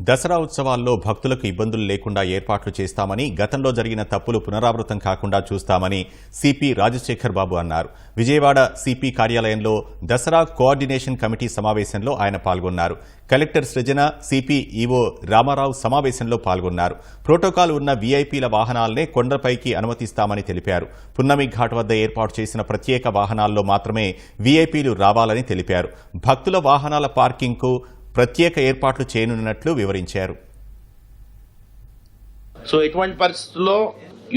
దసరా ఉత్సవాల్లో భక్తులకు ఇబ్బందులు లేకుండా ఏర్పాట్లు చేస్తామని గతంలో జరిగిన తప్పులు పునరావృతం కాకుండా చూస్తామని సిపి రాజశేఖర్ బాబు అన్నారు. విజయవాడ సిపి కార్యాలయంలో దసరా కోఆర్డినేషన్ కమిటీ సమావేశంలో ఆయన పాల్గొన్నారు. Collector Srujana C P E O Ramarao సమావేశంలో పాల్గొన్నారు. ప్రోటోకాల్ ఉన్న వీఐపీల వాహనాలనే కొండపైకి అనుమతిస్తామని తెలిపారు. పున్నమి ఘాట్ వద్ద ఏర్పాటు చేసిన ప్రత్యేక వాహనాల్లో మాత్రమే వీఐపీలు రావాలని తెలిపారు. భక్తుల వాహనాల పార్కింగ్కు ప్రత్యేక ఏర్పాట్లు చేయనున్నట్లు వివరించారు. సో ఎటువంటి పరిస్థితుల్లో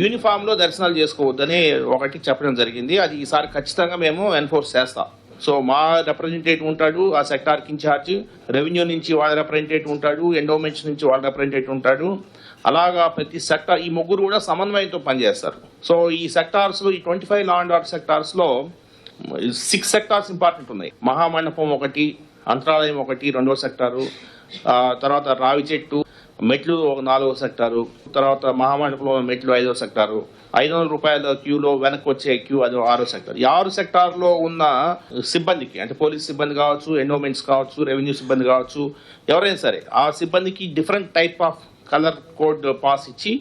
యూనిఫామ్లో దర్శనాలు చేసుకోవద్దని ఒకటి చెప్పడం జరిగింది. అది ఈసారి ఖచ్చితంగా మేము ఎన్ఫోర్స్ చేస్తాం. సో మా రిప్రజెంటేటివ్ ఉంటాడు ఆ సెక్టార్కి ఇన్ఛార్జ్. రెవెన్యూ నుంచి వాళ్ళ రిప్రజెంటేటివ్ ఉంటాడు ఎండోమెంట్స్ నుంచి వాళ్ళ రిప్రజెంటేటివ్ ఉంటాడు. అలాగా ప్రతి సెక్టార్ ఈ ముగ్గురు కూడా సమన్వయంతో పనిచేస్తారు. సో ఈ సెక్టార్స్లో ఈ twenty five law and order సెక్టార్స్లో six sectors important ఉన్నాయి. మహామండపం ఒకటి అంతరాలయం ఒకటి రెండవ సెక్టారు తర్వాత రావి చెట్టు మెట్లు ఒక నాలుగో సెక్టారు తర్వాత మహామండపంలో మెట్లు ఐదో సెక్టారు. ఐదు వందల రూపాయల క్యూలో వెనక్కి వచ్చే క్యూ అది ఆరో సెక్టార్. ఈ ఆరు సెక్టార్లో ఉన్న సిబ్బందికి అంటే పోలీస్ సిబ్బంది కావచ్చు ఎండోమెంట్స్ కావచ్చు రెవెన్యూ సిబ్బంది కావచ్చు ఎవరైనా సరే ఆ సిబ్బందికి different type of colour code pass ఇచ్చి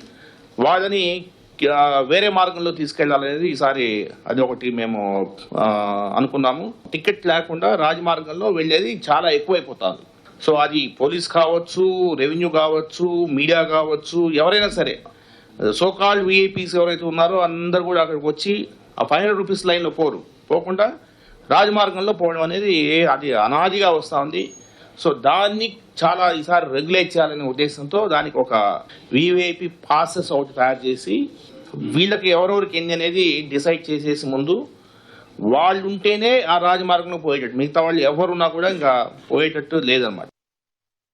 వాళ్ళని వేరే మార్గంలో తీసుకెళ్ళాలనేది ఈసారి అది ఒకటి మేము అనుకున్నాము. టికెట్ లేకుండా రాజమార్గంలో వెళ్ళేది చాలా ఎక్కువైపోతుంది. సో అది పోలీస్ కావచ్చు రెవెన్యూ కావచ్చు మీడియా కావచ్చు ఎవరైనా సరే సోకాల్ విఐపీస్ ఎవరైతే ఉన్నారో అందరు కూడా అక్కడికి వచ్చి ఆ ఫైవ్ హండ్రెడ్ రూపీస్ లైన్లో పోరు. పోకుండా రాజమార్గంలో పోవడం అనేది అది అనాదిగా వస్తూ ఉంది సో దాన్ని చాలా ఈసారి రెగ్యులేట్ చేయాలనే ఉద్దేశంతో దానికి ఒక వివిఐపి పాసెస్ ఒకటి తయారు చేసి వీళ్ళకి ఎవరెవరికి ఎన్ని అనేది డిసైడ్ చేసేసి ముందు వాళ్ళు ఉంటేనే ఆ రాజమార్గంలో పోయేటట్టు. మిగతా వాళ్ళు ఎవరున్నా కూడా ఇంకా పోయేటట్టు లేదన్నమాట